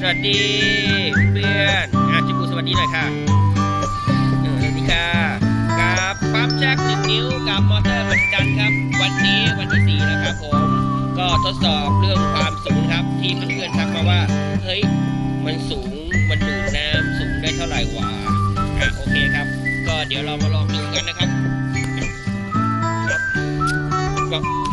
สวัสดีเพื่อนอาจิบูสวัสดีหน่อยค่ะเออสวัสดีค่ะกับปั๊มแจ็คหนึ่งนิ้วกับมอเตอร์เหมือนกันครับ วันนี้วันที่สี่แล้วครับผมก็ทดสอบเรื่องความสูงครับที่เพื่อนๆทักมาว่าเฮ้ยมันสูงมันดูดน้ำสูงได้เท่าไหร่วะอะโอเคครับ ก็เดี๋ยวเรามาลองดูกันนะครับครับ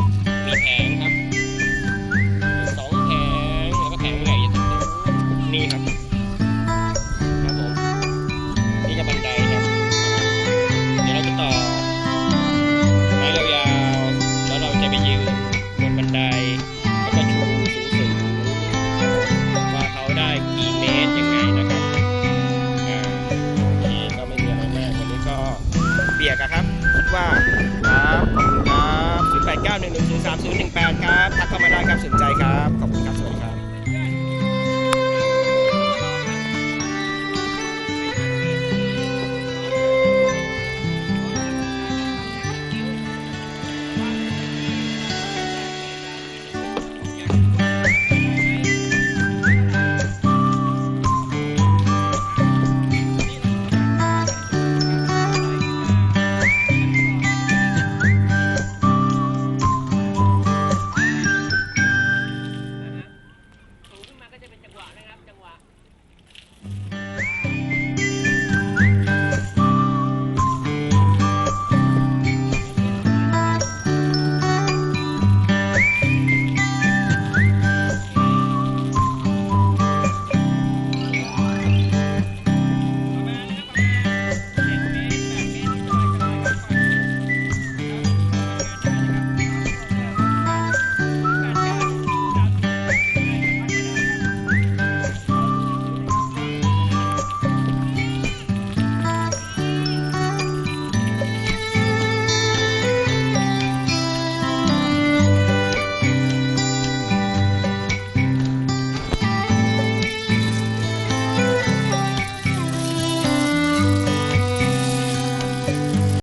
1 1 0 3 0 1 8 ครับทักเข้ามาได้